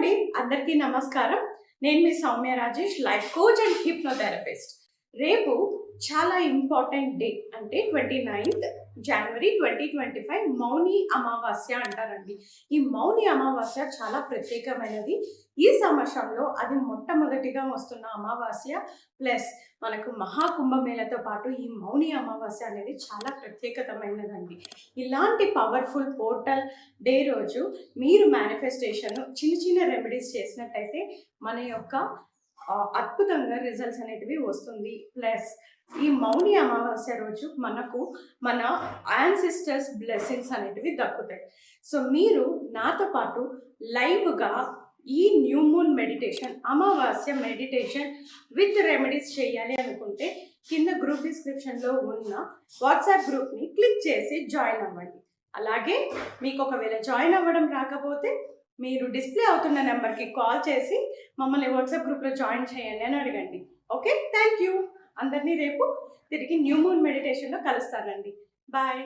అండి. అందరికీ నమస్కారం. నేను మీ Soumya Rajesh life coach and hypnotherapist. రేపు చాలా ఇంపార్టెంట్ డే అంటే twenty ninth January twenty twenty five Mauni Amavasya అంటారండి. ఈ మౌని అమావాస్య చాలా ప్రత్యేకమైనది. ఈ సంవత్సరంలో అది మొట్టమొదటిగా వస్తున్న అమావాస్య ప్లస్ మనకు మహాకుంభమేళతో పాటు ఈ మౌని అమావాస్య అనేది చాలా ప్రత్యేకతమైనదండి. ఇలాంటి పవర్ఫుల్ పోర్టల్ డే రోజు మీరు మేనిఫెస్టేషన్ చిన్న చిన్న రెమెడీస్ చేసినట్టయితే మన యొక్క అద్భుతంగా రిజల్ట్స్ అనేటివి వస్తుంది. ప్లస్ ఈ మౌని అమావాస్య రోజు మనకు మన యాన్సిస్టర్స్ బ్లెస్సింగ్స్ అనేటివి దక్కుతాయి. సో మీరు నాతో పాటు లైవ్గా ఈ new moon meditation Amavasya meditation with remedies చేయాలి అనుకుంటే కింద గ్రూప్ డిస్క్రిప్షన్లో ఉన్న వాట్సాప్ గ్రూప్ని క్లిక్ చేసి జాయిన్ అవ్వండి. అలాగే మీకు ఒకవేళ జాయిన్ అవ్వడం రాకపోతే మీరు డిస్ప్లే అవుతున్న నెంబర్కి కాల్ చేసి మమ్మల్ని వాట్సాప్ గ్రూప్లో జాయిన్ చేయండి అని అడగండి. ఓకే థ్యాంక్ యూ అందరినీ రేపు తిరిగి న్యూ మూన్ మెడిటేషన్లో కలుస్తానండి. బాయ్